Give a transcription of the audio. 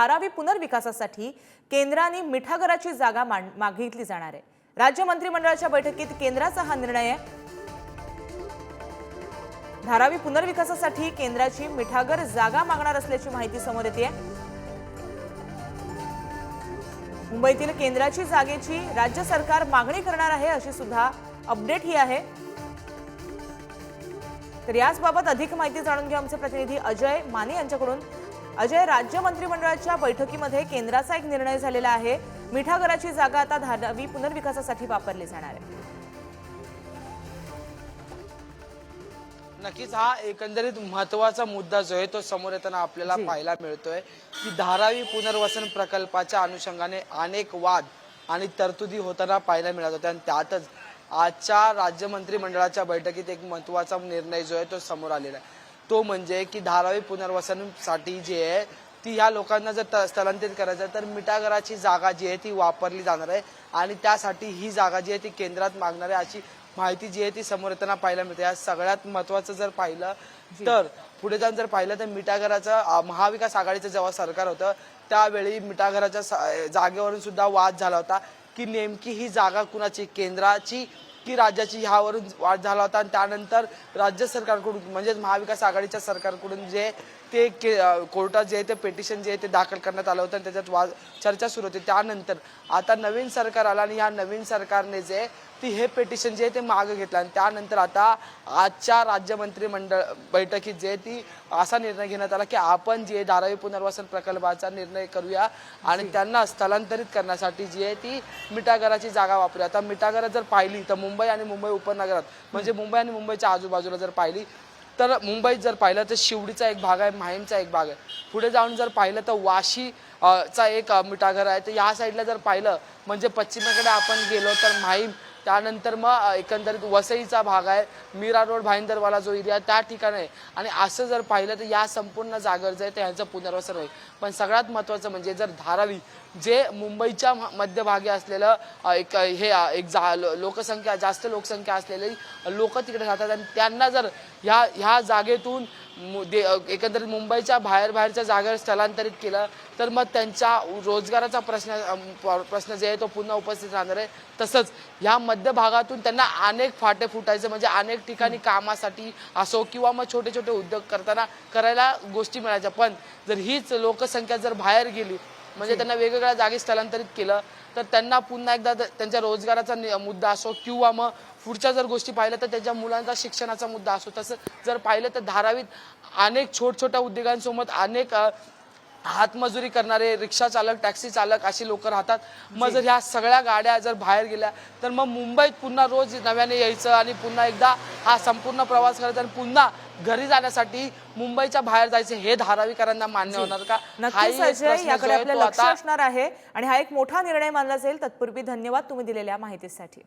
धारावी पुनर्विकासासाठी केंद्राने मिठागराची जागा मागितली जाणार आहे. राज्य मंत्रिमंडळाच्या बैठकीत केंद्राचा हा निर्णय आहे. धारावी पुनर्विकासासाठी केंद्राची मिठागर जागा मागणार असल्याची माहिती समोर येते. मुंबईतील केंद्राची जागेची राज्य सरकार मागणी करणार आहे अशी सुद्धा अपडेट ही आहे. तर याचबाबत अधिक माहिती जाणून घेऊ आमचे प्रतिनिधी अजय माने यांच्याकडून. अजय राज्य मंत्रिमंडळाच्या बैठकीमध्ये केंद्राचा एक निर्णय झालेला आहे. मिठागराची जागा आता धारावी पुनर्विकासासाठी वापरली जाणार आहे. नक्कीच हा एकंदरीत महत्त्वाचा मुद्दा जो आहे तो समोर येताना आपल्याला पाहायला मिळतोय की धारावी पुनर्वसन प्रकल्पाच्या अनुषंगाने अनेक वाद आणि तरतुदी होताना पाहायला मिळत होत्या. आणि त्यातच आजच्या राज्य मंत्रिमंडळाच्या बैठकीत एक महत्त्वाचा निर्णय जो आहे तो समोर आलेला आहे. तो म्हणजे की धारावी पुनर्वसनसाठी जी आहे ती ह्या लोकांना जर स्थलांतरित करायचं तर मिठागराची जागा जी आहे ती वापरली जाणार आहे आणि त्यासाठी ही जागा जी आहे ती केंद्रात मागणार आहे अशी माहिती जी आहे ती समोर येताना पाहायला मिळते. या सगळ्यात महत्वाचं जर पाहिलं तर पुढे जाऊन जर पाहिलं तर मिठागराचं महाविकास आघाडीचं जेव्हा सरकार होतं त्यावेळी मिठागराच्या जागेवरून सुद्धा वाद झाला होता की नेमकी ही जागा कुणाची? केंद्राची की राज्याची ह्यावरून वाद झाला होता. आणि त्यानंतर राज्य सरकारकडून म्हणजेच महाविकास आघाडीच्या सरकारकडून जे ते के कोर्टात जे आहे ते पेटिशन जे आहे ते दाखल करण्यात आलं होतं आणि त्याच्यात वाद चर्चा सुरू होती. त्यानंतर आता नवीन सरकार आलं आणि ह्या नवीन सरकारने जे ती हे पेटिशन जे आहे ते मागं घेतलं. आणि त्यानंतर आता आजच्या राज्य मंत्रिमंडळ बैठकीत जे आहे ती असा निर्णय घेण्यात आला की आपण जे धारावी पुनर्वसन प्रकल्पाचा निर्णय करूया आणि त्यांना स्थलांतरित करण्यासाठी जी आहे ती मिठागराची जागा वापरूया. आता मिठागरात जर पाहिली तर मुंबई आणि मुंबई उपनगरात म्हणजे मुंबई आणि मुंबईच्या आजूबाजूला जर पाहिली तर मुंबईत जर पाहिलं तर शिवडीचा एक भाग आहे माहीमचा एक भाग आहे. पुढे जाऊन जर पाहिलं तर वाशी चा एक अ, मिठागर आहे. तर या साईडला जर पाहिलं म्हणजे पश्चिमेकडे आपण गेलो तर माहीम त्यानंतर मग एकंदरीत वसईचा भाग आहे मीरा रोड भाईंदरवाला जो एरिया त्या ठिकाणी आहे. आणि असं जर पाहिलं तर या संपूर्ण जागेवर जे आहे ते ह्यांचं पुनर्वसन होईल. पण सगळ्यात महत्त्वाचं म्हणजे जर धारावी जे मुंबईच्या म- मध्यभागी असलेलं एक हे एक जा लोकसंख्या जास्त लोकसंख्या असलेली लोक तिकडे राहतात. आणि त्यांना जर ह्या ह्या जागेतून मु- दे- एकंदरीत मुंबईच्या बाहेर बाहेरच्या जागेवर स्थलांतरित केलं तर मग त्यांच्या रोजगाराचा प्रश्न प्रश्न जे आहे तो पुन्हा उपस्थित राहणार आहे. तसंच ह्या मध्य भागातून त्यांना अनेक फाटे फुटायचे म्हणजे अनेक ठिकाणी कामासाठी असो किंवा मग छोटे छोटे उद्योग करताना करायला गोष्टी मिळायच्या. पण जर हीच लोकसंख्या जर बाहेर गेली म्हणजे त्यांना वेगवेगळ्या जागी स्थलांतरित केलं. तर त्यांना पुन्हा एकदा त्यांच्या रोजगाराचा मुद्दा असो किंवा मग पुढच्या जर गोष्टी पाहिल्या तर त्यांच्या मुलांचा शिक्षणाचा मुद्दा असो. तसं जर पाहिलं तर धारावीत अनेक छोट छोट्या उद्योगांसोबत अनेक हातमजुरी करणारे रिक्षा चालक टॅक्सी चालक अशी लोक राहतात. मग जर ह्या सगळ्या गाड्या जर बाहेर गेल्या तर मग मुंबईत पुन्हा रोज नव्याने यायचं आणि पुन्हा एकदा हा संपूर्ण प्रवास करायचा आणि पुन्हा घरी जाण्यासाठी मुंबईच्या बाहेर जायचं हे धारावीकरांना मान्य होणार का? नक्कीच अजय याकडे आपलं लक्ष असणार आहे आणि हा एक मोठा निर्णय मानला जाईल. तत्पूर्वी धन्यवाद तुम्ही दिलेल्या माहितीसाठी.